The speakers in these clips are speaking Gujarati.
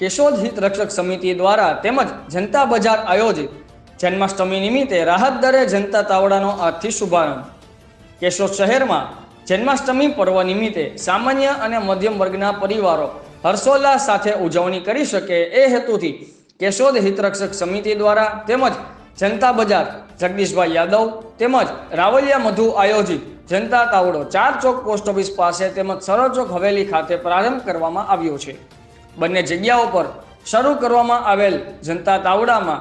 કેશોદ હિત રક્ષક સમિતિ દ્વારા તેમજ જનતા બજાર આયોજિત જન્માષ્ટમી નિમિત્તે રાહત દરે જનતા તાવડાનો આજથી શુભારંભ કેશોદ શહેરમાં જન્માષ્ટમી પર્વ નિમિત્તે સામાન્ય અને મધ્યમ વર્ગના પરિવારો હર્ષોલ્લાસ સાથે ઉજવણી કરી શકે એ હેતુથી કેશોદ હિતરક્ષક સમિતિ દ્વારા તેમજ જનતા બજાર જગદીશભાઈ યાદવ તેમજ રાવલિયા મધુ આયોજિત જનતા તાવડો ચાર ચોક પોસ્ટ ઓફિસ પાસે તેમજ સરળ ચોક હવેલી ખાતે પ્રારંભ કરવામાં આવ્યો છે. બંને જગ્યાઓ પર શરૂ કરવામાં આવેલ જનતા તાવડામાં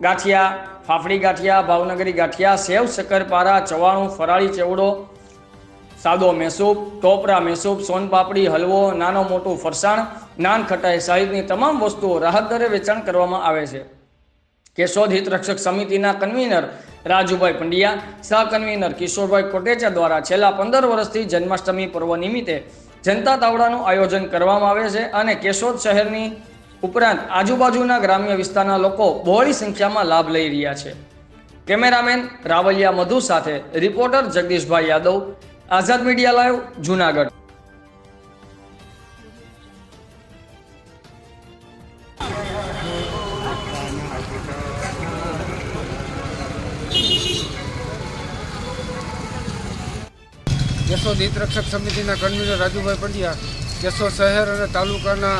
ગાંઠિયા, ફાફડી ગાંઠિયા, ભાવનગરી ગાંઠિયા, સેવ શક્કરપારા, ચવાણું, ફરાળી ચેવડો, સાદો મેસૂપ, ટોપરા મેસૂબ સોનપાપડી હલવો, નાનો મોટું ફરસાણ, નાન ખટાઈ સહિતની તમામ વસ્તુઓ રાહત દરે વેચાણ કરવામાં આવે છે. કેશોદ હિતરક્ષક સમિતિના કન્વીનર રાજુભાઈ પંડ્યા સહ કન્વીનર કિશોરભાઈ કોટેચા દ્વારા છેલ્લા પંદર વર્ષથી જન્માષ્ટમી પર્વ નિમિત્તે જનતા તાવડાનું આયોજન કરવામાં આવે છે અને કેશોદ શહેરની ઉપરાંત આજુબાજુના ગ્રામ્ય વિસ્તારના લોકો બહોળી સંખ્યામાં લાભ લઈ રહ્યા છે. કેમેરામેન રાવલિયા મધુ સાથે reporter Jagdishbhai Yadav, Azad media live Junagadh. Keshod હિતરક્ષક સમિતિના કન્વીનર રાજુભાઈ પંડ્યા કેશોદ શહેર અને તાલુકાના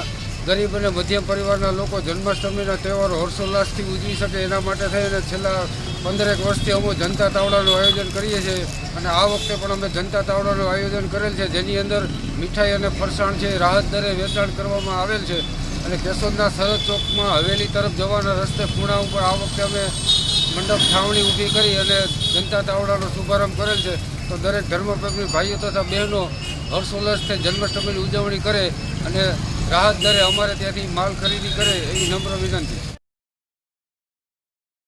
ગરીબ અને મધ્યમ પરિવારના લોકો જન્માષ્ટમીના તહેવારો હર્ષોલ્લાસથી ઉજવી શકે એના માટે થઈને છેલ્લા પંદરેક વર્ષથી અમે જનતા તાવડાનું આયોજન કરીએ છીએ અને આ વખતે પણ અમે જનતા તાવડાનું આયોજન કરેલ છે, જેની અંદર મીઠાઈ અને ફરસાણ છે રાહત દરે વેચાણ કરવામાં આવેલ છે. અને કેશોદના સરહદ ચોકમાં હવેલી તરફ જવાના રસ્તે ખૂણા ઉપર આ વખતે અમે મંડપ છાવણી ઊભી કરી અને જનતા તાવડાનો શુભારંભ કરેલ છે. તો દરેક ધર્મપ્રેમી ભાઈઓ તથા બહેનો હર્ષોલ્લાસથી જન્માષ્ટમીની ઉજવણી કરે અને રાહત દરે અમારે ત્યાંથી માલ ખરીદી કરે એવી નમ્ર વિનંતી.